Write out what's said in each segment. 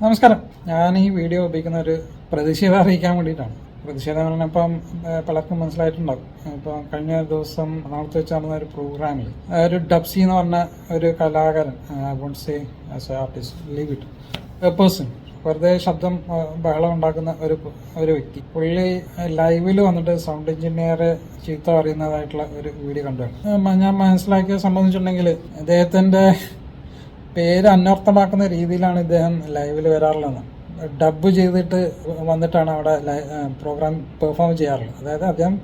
നമസ്കാരം. ഞാൻ ഈ വീഡിയോ ഉപയോഗിക്കുന്ന ഒരു പ്രതിഷേധം അറിയിക്കാൻ വേണ്ടിയിട്ടാണ്. പ്രതിഷേധം ഇപ്പം പലർക്കും മനസ്സിലായിട്ടുണ്ടാകും ഇപ്പം കഴിഞ്ഞ ദിവസം എറണാകുളത്ത് വെച്ച് നടന്ന ഒരു പ്രോഗ്രാമിൽ ഒരു ഡബ്സി എന്ന് പറഞ്ഞ ഒരു കലാകാരൻ won't say as a artist leave it a person വെറുതെ ശബ്ദം ബഹളം ഉണ്ടാക്കുന്ന ഒരു ഒരു വ്യക്തി. പുള്ളി ലൈവിൽ വന്നിട്ട് സൗണ്ട് എഞ്ചിനീയറെ ചീത്ത പറയുന്നതായിട്ടുള്ള ഒരു വീഡിയോ കണ്ടു. ഞാൻ മനസ്സിലാക്കിയ സംബന്ധിച്ചിട്ടുണ്ടെങ്കിൽ അദ്ദേഹത്തിന്റെ പേര് അന്വർത്ഥമാക്കുന്ന രീതിയിലാണ് ഇദ്ദേഹം ലൈവിൽ വരാറുള്ളത്. ഡബ് ചെയ്തിട്ട് വന്നിട്ടാണ് അവിടെ പ്രോഗ്രാം പെർഫോം ചെയ്യാറുള്ളത്. അതായത് അദ്ദേഹം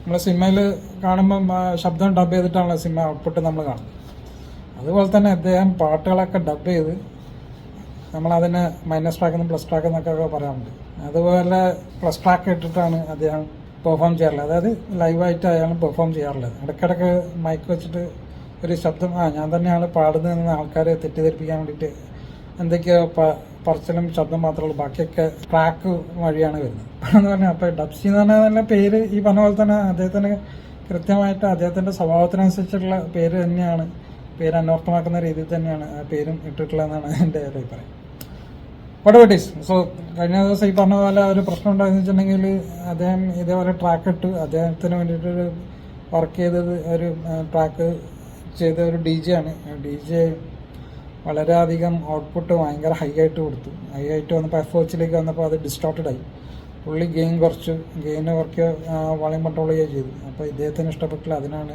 നമ്മൾ സിനിമയിൽ കാണുമ്പം ശബ്ദം ഡബ് ചെയ്തിട്ടാണല്ലോ സിനിമ ഔട്ട്പുട്ട് നമ്മൾ കാണുന്നത്. അതുപോലെ തന്നെ അദ്ദേഹം പാട്ടുകളൊക്കെ ഡബ് ചെയ്ത് നമ്മളതിന് മൈനസ് ട്രാക്ക് എന്നും പ്ലസ് ട്രാക്ക് എന്നൊക്കെ പറയാറുണ്ട്. അതുപോലെ പ്ലസ് ട്രാക്ക് ഇട്ടിട്ടാണ് അദ്ദേഹം പെർഫോം ചെയ്യാറുള്ളത്. അതായത് ലൈവായിട്ട് അയാൾ പെർഫോം ചെയ്യാറുള്ളത്. ഇടയ്ക്കിടയ്ക്ക് മൈക്ക് വെച്ചിട്ട് ഒരു ശബ്ദം. ആ ഞാൻ തന്നെയാണ് പാടുന്നതെന്ന് ആൾക്കാരെ തെറ്റിദ്ധരിപ്പിക്കാൻ വേണ്ടിയിട്ട് എന്തൊക്കെയോ പറച്ചിലും ശബ്ദം മാത്രമേ ഉള്ളൂ. ബാക്കിയൊക്കെ ട്രാക്ക് വഴിയാണ് വരുന്നത്. എന്ന് പറഞ്ഞാൽ അപ്പോൾ ഡബ്സി എന്ന് പറഞ്ഞാൽ തന്നെ പേര് ഈ പറഞ്ഞ പോലെ തന്നെ അദ്ദേഹത്തിന് കൃത്യമായിട്ട് അദ്ദേഹത്തിന്റെ സ്വഭാവത്തിനനുസരിച്ചുള്ള പേര് തന്നെയാണ്. പേര് അന്വർത്ഥമാക്കുന്ന രീതിയിൽ തന്നെയാണ് ആ പേരും ഇട്ടിട്ടുള്ളതെന്നാണ് എന്റെ ഒരു അഭിപ്രായം. വട്ട് വട്ട് ഈസ് സോ കഴിഞ്ഞ ദിവസം ഈ പറഞ്ഞ പോലെ ഒരു പ്രശ്നം ഉണ്ടായെന്ന് വെച്ചിട്ടുണ്ടെങ്കിൽ അദ്ദേഹം ഇതേപോലെ ട്രാക്ക് ഇട്ട്. അദ്ദേഹത്തിന് വേണ്ടിയിട്ടൊരു വർക്ക് ചെയ്തത് ഒരു ട്രാക്ക് ചെയ്ത ഒരു ഡി ജെ ആണ്. ഡി ജെ വളരെയധികം ഔട്ട്പുട്ട് ഭയങ്കര ഹൈ ആയിട്ട് കൊടുത്തു ഹൈ ആയിട്ട് വന്നപ്പോൾ എഫ് എച്ചിലേക്ക് വന്നപ്പോൾ അത് ഡിസ്റ്റോർട്ടഡ് ആയി. പുള്ളി ഗെയിം കുറച്ചു. ഗെയിന് കുറയ്ക്കുക വളയും കൺട്രോൾ ചെയ്യുകയും ചെയ്തു. അപ്പോൾ ഇദ്ദേഹത്തിന് ഇഷ്ടപ്പെട്ടില്ല. അതിനാണ്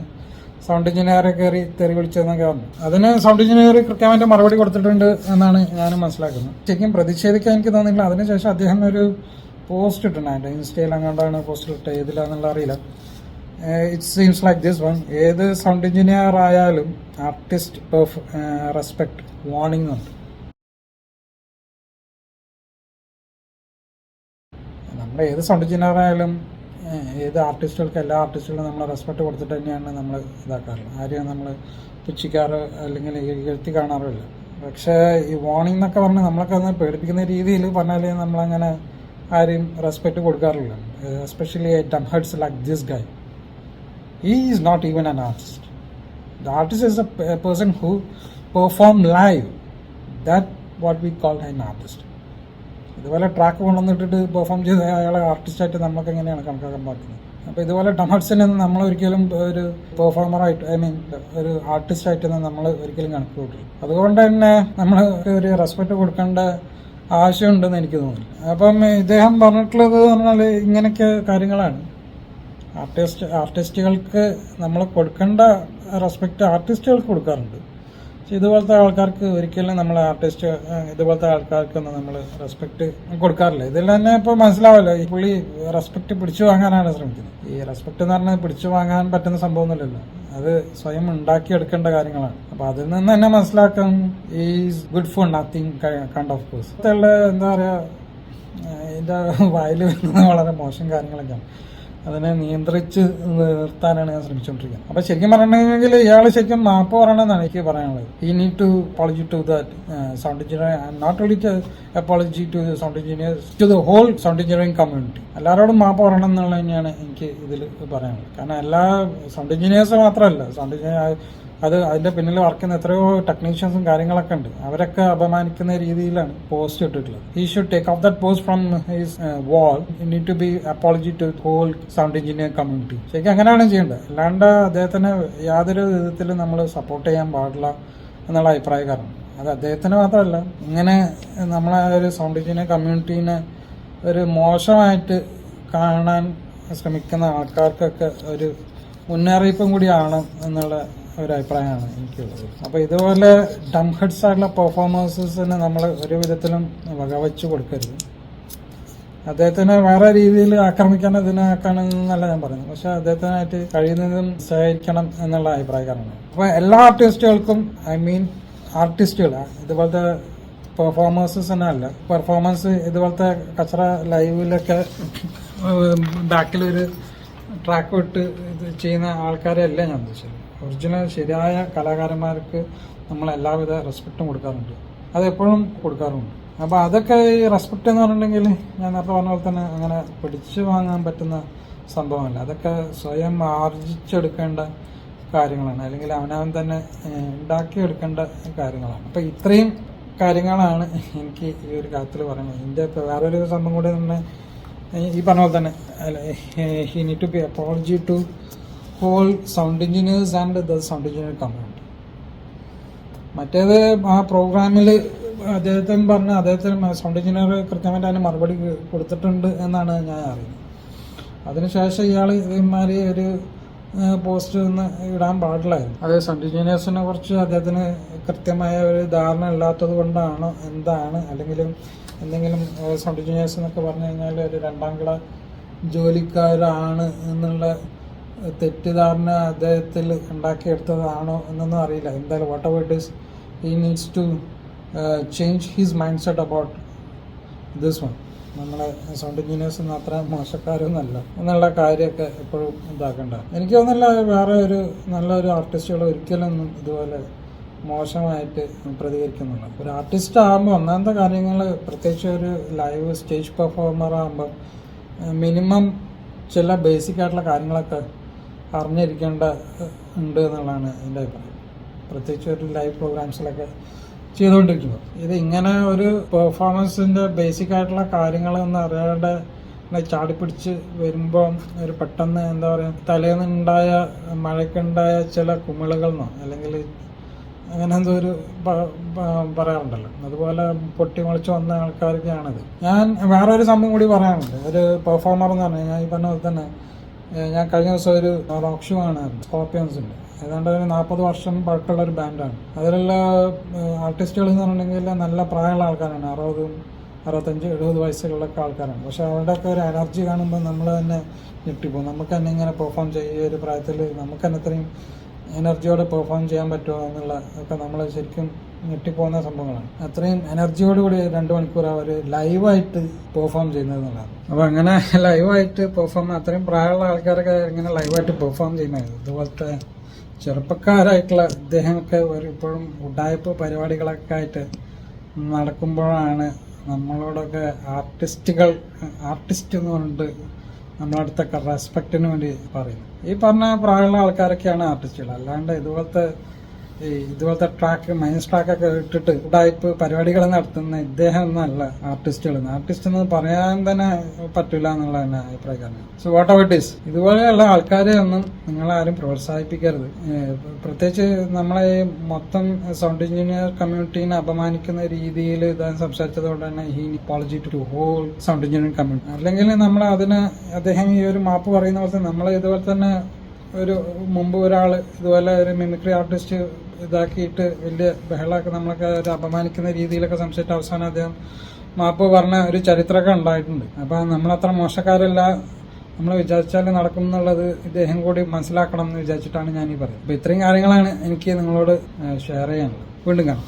സൗണ്ട് എഞ്ചിനീയറെ കയറി തെറി വിളിച്ചതെന്നൊക്കെ പറഞ്ഞു. അതിന് സൗണ്ട് എഞ്ചിനീയർ കൃത്യമായിട്ട് മറുപടി കൊടുത്തിട്ടുണ്ട് എന്നാണ് ഞാൻ മനസ്സിലാക്കുന്നത്. ശരിക്കും പ്രതിഷേധിക്കാൻ എനിക്ക് തോന്നിയില്ല അതിനുശേഷം അദ്ദേഹം ഒരു പോസ്റ്റ് ഇട്ടിട്ടുണ്ട്. ഇൻസ്റ്റയിൽ അങ്ങോട്ടാണ് പോസ്റ്റ് ഇട്ടത്? ഏതിലാന്നുള്ള അറിയില്ല. It seems like this one ഏത് സൗണ്ട് എഞ്ചിനീയർ ആയാലും ആർട്ടിസ്റ്റ് റെസ്പെക്ട് വാണിംഗ് ഉണ്ട്. നമ്മൾ ഏത് സൗണ്ട് എഞ്ചിനീയർ ആയാലും ഏത് ആർട്ടിസ്റ്റുകൾക്ക് എല്ലാ ആർട്ടിസ്റ്റുകളും നമ്മൾ റെസ്പെക്ട് കൊടുത്തിട്ട് തന്നെയാണ് നമ്മൾ ഇതാക്കാറുള്ളത് ആരെയും നമ്മൾ പുച്ഛിക്കാറ് അല്ലെങ്കിൽ എഴുത്തി കാണാറില്ല. പക്ഷേ ഈ വാണിംഗ് എന്നൊക്കെ പറഞ്ഞ് നമ്മളൊക്കെ ഒന്ന് പേടിപ്പിക്കുന്ന രീതിയിൽ പറഞ്ഞാൽ നമ്മളങ്ങനെ ആരെയും റെസ്പെക്ട് കൊടുക്കാറില്ല. Especially dumb heads like this guy he is not even an artist. The artist is a, a person who perform live. That what we call an artist. ഇതുപോലെ ട്രാക്ക് കൊണ്ടുവന്നിട്ടിട്ട് പെർഫോം ചെയ്ത അയാളെ ആർട്ടിസ്റ്റായിട്ട് നമുക്ക് എങ്ങനെയാണ് കണക്കാക്കാൻ പറ്റുന്നത് അപ്പോൾ ഇതുപോലെ ഡമട്സിനെ നമ്മൾ ഒരിക്കലും ഒരു പെർഫോമറായിട്ട് ഐ മീൻ ഒരു ആർട്ടിസ്റ്റായിട്ടൊന്നും നമ്മൾ ഒരിക്കലും കണക്ക് കൂട്ടില്ല അതുകൊണ്ട് തന്നെ നമ്മൾ ഒരു റെസ്പെക്റ്റ് കൊടുക്കേണ്ട ആവശ്യമുണ്ടെന്ന് എനിക്ക് തോന്നുന്നു അപ്പം ഇദ്ദേഹം പറഞ്ഞിട്ടുള്ളത് പറഞ്ഞാൽ ഇങ്ങനെയൊക്കെ കാര്യങ്ങളാണ് ആർട്ടിസ്റ്റ് ആർട്ടിസ്റ്റുകൾക്ക് നമ്മൾ കൊടുക്കേണ്ട റെസ്പെക്റ്റ് ആർട്ടിസ്റ്റുകൾക്ക് കൊടുക്കാറുണ്ട്. പക്ഷെ ഇതുപോലത്തെ ആൾക്കാർക്ക് ഒരിക്കലും നമ്മൾ ആർട്ടിസ്റ്റ് ഇതുപോലത്തെ ആൾക്കാർക്കൊന്നും നമ്മൾ റെസ്പെക്റ്റ് കൊടുക്കാറില്ല. ഇതിൽ തന്നെ ഇപ്പോൾ മനസ്സിലാവല്ലോ ഈ പുള്ളി റെസ്പെക്റ്റ് പിടിച്ചു വാങ്ങാനാണ് ശ്രമിക്കുന്നത്. ഈ റെസ്പെക്റ്റ് എന്ന് പറഞ്ഞാൽ പിടിച്ചു വാങ്ങാൻ പറ്റുന്ന സംഭവമൊന്നുമില്ലല്ലോ. അത് സ്വയം ഉണ്ടാക്കിയെടുക്കേണ്ട കാര്യങ്ങളാണ്. അപ്പൊ അതിൽ നിന്ന് തന്നെ മനസ്സിലാക്കാം is good for nothing kind of course എന്താ പറയാ ഇതിന്റെ വായിൽ വരുന്നത് വളരെ മോശം കാര്യങ്ങളൊക്കെയാണ്. അതിനെ നിയന്ത്രിച്ച് നിർത്താനാണ് ഞാൻ ശ്രമിച്ചുകൊണ്ടിരിക്കുന്നത്. അപ്പൊ ശരിക്കും പറഞ്ഞിട്ടുണ്ടെങ്കിൽ ഇയാൾ ശരിക്കും മാപ്പ് പറയണമെന്നാണ് എനിക്ക് പറയാനുള്ളത്. He need to apology to that sound engineer not only apology to sound engineer to the whole sound engineering community എല്ലാവരോടും മാപ്പ് പറയണം എന്നുള്ളത് തന്നെയാണ് എനിക്ക് ഇതിൽ പറയാനുള്ളത്. കാരണം എല്ലാ സൗണ്ട് എഞ്ചിനീയേഴ്സ് മാത്രമല്ല. സൗണ്ട് എഞ്ചിനീയർ അത് അതിന്റെ പിന്നിൽ വർക്ക് ചെയ്യുന്ന എത്രയോ ടെക്നീഷ്യൻസും കാര്യങ്ങളൊക്കെ ഉണ്ട്. അവരൊക്കെ അപമാനിക്കുന്ന രീതിയിലാണ് പോസ്റ്റ് ഇട്ടിട്ടുള്ളത്. He should take off that post from his wall need to be apology to whole sound engineer community ശരിക്കും അങ്ങനെയാണ് ചെയ്യേണ്ടത്. അല്ലാണ്ട് അദ്ദേഹത്തിന് യാതൊരു വിധത്തിലും നമ്മൾ സപ്പോർട്ട് ചെയ്യാൻ പാടില്ല എന്നുള്ള അഭിപ്രായക്കാരാണ് അത് അദ്ദേഹത്തിന് മാത്രമല്ല ഇങ്ങനെ നമ്മളെ ഒരു സൗണ്ട് എഞ്ചിനീയർ കമ്മ്യൂണിറ്റീനെ ഒരു മോശമായിട്ട് കാണാൻ ശ്രമിക്കുന്ന ആൾക്കാർക്കൊക്കെ ഒരു മുന്നറിയിപ്പും കൂടിയാണ് എന്നുള്ള ഒരു അഭിപ്രായമാണ് എനിക്കുള്ളത് അപ്പോൾ ഇതുപോലെ ഡം ഹെഡ്സ് ആയിട്ടുള്ള പെർഫോമൻസസിന് നമ്മൾ ഒരു വിധത്തിലും വകവച്ചു കൊടുക്കരുത്. അദ്ദേഹത്തിനെ വേറെ രീതിയിൽ ആക്രമിക്കാൻ ഇതിനാക്കാണെന്നല്ല ഞാൻ പറയുന്നത് പക്ഷെ അദ്ദേഹത്തിനായിട്ട് കഴിയുന്നതും സഹകരിക്കണം എന്നുള്ള അഭിപ്രായക്കാരാണ് അപ്പോൾ എല്ലാ ആർട്ടിസ്റ്റുകൾക്കും ഐ മീൻ ആർട്ടിസ്റ്റുകൾ ഇതുപോലത്തെ പെർഫോമൻസസ് തന്നെ അല്ല പെർഫോമൻസ് ഇതുപോലത്തെ കച്ചറ ലൈവിലൊക്കെ ബാക്കിലൊരു ട്രാക്ക് വിട്ട് ഇത് ചെയ്യുന്ന ആൾക്കാരെ അല്ല ഞാൻ ഉദ്ദേശിച്ചത്. ഒറിജിനൽ ശരിയായ കലാകാരന്മാർക്ക് നമ്മൾ എല്ലാവിധ റെസ്പെക്റ്റും കൊടുക്കാറുണ്ട്. അത് എപ്പോഴും കൊടുക്കാറുമുണ്ട് അപ്പോൾ അതൊക്കെ ഈ റെസ്പെക്റ്റ് എന്ന് പറഞ്ഞിട്ടുണ്ടെങ്കിൽ ഞാൻ നേരത്തെ പറഞ്ഞ പോലെ തന്നെ അങ്ങനെ പിടിച്ചു വാങ്ങാൻ പറ്റുന്ന സംഭവമല്ല. അതൊക്കെ സ്വയം ആർജിച്ചെടുക്കേണ്ട കാര്യങ്ങളാണ്. അല്ലെങ്കിൽ അവനവൻ തന്നെ ഉണ്ടാക്കിയെടുക്കേണ്ട കാര്യങ്ങളാണ്. അപ്പോൾ ഇത്രയും കാര്യങ്ങളാണ് എനിക്ക് ഈ ഒരു കാര്യത്തിൽ പറയുന്നത്. ഇതിന്റെ വേറൊരു സംഭവം കൂടി തന്നെ ഈ പറഞ്ഞ പോലെ തന്നെ he need to be apology to whole sound engineers and the sound engineer community മറ്റേത് ആ പ്രോഗ്രാമിൽ അദ്ദേഹത്തിന് പറഞ്ഞ അദ്ദേഹത്തിന് സൗണ്ട് എഞ്ചിനീയർ കൃത്യമായിട്ട് അതിന് മറുപടി കൊടുത്തിട്ടുണ്ട് എന്നാണ് ഞാൻ അറിയുന്നത്. അതിനുശേഷം ഇയാൾ ഇമാതിരി ഒരു പോസ്റ്റ് ഒന്ന് ഇടാൻ പാടില്ലായിരുന്നു. അത് സൗണ്ട് എഞ്ചിനീയേഴ്സിനെ കുറിച്ച് അദ്ദേഹത്തിന് കൃത്യമായ ഒരു ധാരണ ഇല്ലാത്തത് കൊണ്ടാണ് എന്താണ് അല്ലെങ്കിൽ എന്തെങ്കിലും സൗണ്ട് എഞ്ചിനീയേഴ്സ് എന്നൊക്കെ പറഞ്ഞു കഴിഞ്ഞാൽ ഒരു രണ്ടാം കിട ജോലിക്കാരാണ് എന്നുള്ള തെറ്റിദ്ധാരണ അദ്ദേഹത്തിൽ ഉണ്ടാക്കിയെടുത്തതാണോ എന്നൊന്നും അറിയില്ല. എന്തായാലും whatever it is he needs to change his mindset about this one നമ്മളെ സൗണ്ട് എഞ്ചിനീയേഴ്സ് അത്ര മോശക്കാരൊന്നുമല്ല. എന്നുള്ള കാര്യമൊക്കെ എപ്പോഴും ഇതാക്കണ്ട. എനിക്ക് തോന്നുന്നില്ല വേറെ ഒരു നല്ലൊരു ആർട്ടിസ്റ്റുകൾ ഒരിക്കലൊന്നും ഇതുപോലെ മോശമായിട്ട് പ്രതികരിക്കുന്നില്ല. ഒരു ആർട്ടിസ്റ്റ് ആകുമ്പോൾ ഒന്നാമത്തെ കാര്യങ്ങൾ പ്രത്യേകിച്ച് ഒരു ലൈവ് സ്റ്റേജ് പെർഫോമർ ആകുമ്പോൾ മിനിമം ചില ബേസിക് ആയിട്ടുള്ള കാര്യങ്ങളൊക്കെ അറിഞ്ഞിരിക്കേണ്ട ഉണ്ട് എന്നുള്ളതാണ് എന്റെ അഭിപ്രായം. പ്രത്യേകിച്ച് ഒരു ലൈവ് പ്രോഗ്രാംസിലൊക്കെ ചെയ്തുകൊണ്ടിരിക്കുമ്പോൾ. ഇത് ഇങ്ങനെ ഒരു പെർഫോമൻസിന്റെ ബേസിക് ആയിട്ടുള്ള കാര്യങ്ങളൊന്നും അറിയാതെ ചാടിപ്പിടിച്ച് വരുമ്പോൾ ഒരു പെട്ടെന്ന് എന്താ പറയുക തലേന്നുണ്ടായ മഴയ്ക്കുണ്ടായ ചില കുമിളകളെന്നോ അല്ലെങ്കിൽ അങ്ങനെ എന്തോ ഒരു പറയാറുണ്ടല്ലോ. അതുപോലെ പൊട്ടിമുളച്ച് വന്ന ആൾക്കാരൊക്കെയാണിത്. ഞാൻ വേറെ ഒരു സംഭവം കൂടി പറയാനുണ്ട്. ഒരു പെർഫോമർ എന്ന് പറഞ്ഞാൽ ഈ പറഞ്ഞ പോലെ തന്നെ ഞാൻ കഴിഞ്ഞ ദിവസം ഒരു റോക്ക് ഷോ കാണാറുണ്ട് സ്കോർപ്പിയൻസിന്റെ ഏതാണ്ട് ഒരു നാൽപ്പത് വർഷം പഴക്കമുള്ള ഒരു ബാൻഡാണ് അതിലുള്ള ആർട്ടിസ്റ്റുകൾ എന്ന് പറഞ്ഞിട്ടുണ്ടെങ്കിൽ നല്ല പ്രായമുള്ള ആൾക്കാരാണ്. അറുപതും അറുപത്തഞ്ച് എഴുപത് വയസ്സുകളിലൊക്കെ ആൾക്കാരാണ്. പക്ഷെ അവരുടെയൊക്കെ ഒരു എനർജി കാണുമ്പോൾ നമ്മൾ തന്നെ ഞെട്ടിപ്പോകും. നമുക്ക് തന്നെ ഇങ്ങനെ പെർഫോം ചെയ്യുക ഒരു പ്രായത്തിൽ നമുക്ക് തന്നെ ഇത്രയും എനർജിയോടെ പെർഫോം ചെയ്യാൻ പറ്റുമോ എന്നുള്ള ഒക്കെ നമ്മൾ ശരിക്കും ഞെട്ടിപ്പോകുന്ന സംഭവങ്ങളാണ്. അത്രയും എനർജിയോടുകൂടി രണ്ട് മണിക്കൂർ അവർ ലൈവായിട്ട് പെർഫോം ചെയ്യുന്നത് എന്നുള്ളതാണ് അപ്പോൾ അങ്ങനെ ലൈവായിട്ട് പെർഫോം അത്രയും പ്രായമുള്ള ആൾക്കാരൊക്കെ ഇങ്ങനെ ലൈവായിട്ട് പെർഫോം ചെയ്യുന്നത് ഇതുപോലത്തെ ചെറുപ്പക്കാരായിട്ടുള്ള ഇദ്ദേഹമൊക്കെ ഒരു ഇപ്പോഴും ഉഡായ്പ പരിപാടികളൊക്കെ ആയിട്ട് നടക്കുമ്പോഴാണ് നമ്മളോടൊക്കെ ആർട്ടിസ്റ്റുകൾ ആർട്ടിസ്റ്റ് എന്ന് പറഞ്ഞിട്ട് നമ്മളടുത്തൊക്കെ റെസ്പെക്റ്റിന് വേണ്ടി പറയുന്നത് ഈ പറഞ്ഞ പ്രായമുള്ള ആൾക്കാരൊക്കെയാണ് ആർട്ടിസ്റ്റുകൾ അല്ലാണ്ട് ഇതുപോലത്തെ ഇതുപോലത്തെ ട്രാക്ക് മൈനസ് ട്രാക്കൊക്കെ ഇട്ടിട്ട് ടൈപ്പ് പരിപാടികൾ നടത്തുന്ന ഇദ്ദേഹം എന്നല്ല ആർട്ടിസ്റ്റുകൾ. ആർട്ടിസ്റ്റ് എന്ന് പറയാൻ തന്നെ പറ്റില്ല എന്നുള്ള എന്റെ അഭിപ്രായം സോ വാട്ട് അവർ ഈസ് ഇതുപോലെയുള്ള ആൾക്കാരെ ഒന്നും നിങ്ങളാരും പ്രോത്സാഹിപ്പിക്കരുത്. പ്രത്യേകിച്ച് നമ്മളെ ഈ മൊത്തം സൗണ്ട് എഞ്ചിനീയർ കമ്മ്യൂണിറ്റീനെ അപമാനിക്കുന്ന രീതിയിൽ ഇദ്ദേഹം സംസാരിച്ചത് കൊണ്ട് തന്നെ he apology to whole sound engineering community അല്ലെങ്കിൽ നമ്മൾ അതിന് അദ്ദേഹം ഈ ഒരു മാപ്പ് പറയുന്ന പോലത്തെ നമ്മൾ ഇതുപോലെ തന്നെ ഒരു മുമ്പ് ഒരാൾ ഇതുപോലെ ഒരു മിമിക്രി ആർട്ടിസ്റ്റ് ഇതാക്കിയിട്ട് വലിയ ബഹളമൊക്കെ നമ്മളൊക്കെ ഒരു അപമാനിക്കുന്ന രീതിയിലൊക്കെ സംശയിച്ച അവസാനം അദ്ദേഹം മാപ്പ് പറഞ്ഞ ഒരു ചരിത്രമൊക്കെ ഉണ്ടായിട്ടുണ്ട്. അപ്പം നമ്മളത്ര മോശക്കാരല്ല. നമ്മൾ വിചാരിച്ചാൽ നടക്കും എന്നുള്ളത് ഇദ്ദേഹം കൂടി മനസ്സിലാക്കണം എന്ന് വിചാരിച്ചിട്ടാണ് ഞാൻ ഈ പറയുന്നത്. അപ്പം ഇത്രയും കാര്യങ്ങളാണ് എനിക്ക് നിങ്ങളോട് ഷെയർ ചെയ്യാനുള്ളത്. വീണ്ടും കാണാം.